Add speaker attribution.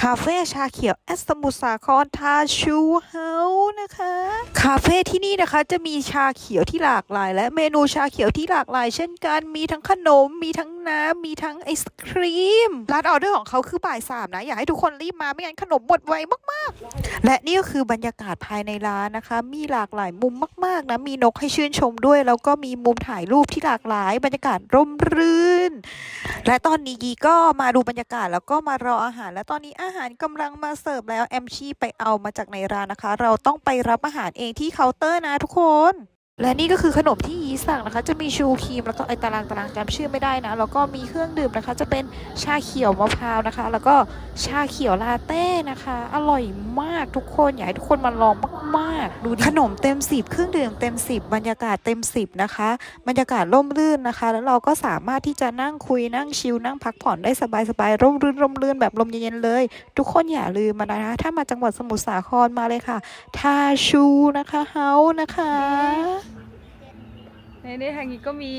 Speaker 1: คาเฟ่ชาเขียวแอสตมุทรสาครทาชูเฮานะคะ คาเฟ่ที่นี่นะคะจะมีชาเขียวที่หลากหลาย และเมนูชาเขียวที่หลากหลาย เช่นกันมีทั้งขนม มีทั้งน้ำมีทั้งไอศครีมร้านออเดอร์ของเขาคือบ่ายสามนะ อยากให้ทุกคนรีบมาไม่งั้นขนมหมดไวมากๆ และนี่ก็คือบรรยากาศภายในร้านนะคะ มีหลากหลายมุมมาก ๆ นะ มีนกให้ชื่นชมด้วย แล้วก็มีมุมถ่ายรูปที่หลากหลาย บรรยากาศร่มรื่น และตอนนี้กีก็มาดูบรรยากาศแล้วก็มารออาหาร และตอนนี้อาหารกำลังมาเสิร์ฟแล้วแอมชี่ไปเอามาจากในร้านนะคะ เราต้องไปรับอาหารเองที่เคาน์เตอร์นะทุกคน และนี่ก็คือขนมที่ยีสั่งนะคะ จะมีชูครีมแล้วก็ไอตารางตารางจำชื่อไม่ได้นะ แล้วก็มีเครื่องดื่มนะคะ จะเป็นชาเขียวมะพร้าวนะคะ แล้วก็ชาเขียวลาเต้นะคะ อร่อยมากทุกคนอยากให้ทุกคนมาลองมากๆดูดิขนมเต็มสิบเครื่องดื่มเต็มสิบบรรยากาศเต็มสิบนะคะ บรรยากาศร่มรื่นนะคะ แล้วเราก็สามารถที่จะนั่งคุยนั่งชิลนั่งพักผ่อนได้สบายๆร่มรื่นร่มรื่นแบบลมเย็นๆเลย ทุกคนอย่าลืมมานะคะ ถ้ามาจังหวัดสมุทรสาครมาเลยค่ะ ทาชูนะคะเฮานะคะ
Speaker 2: ในในทางนี้ก็มี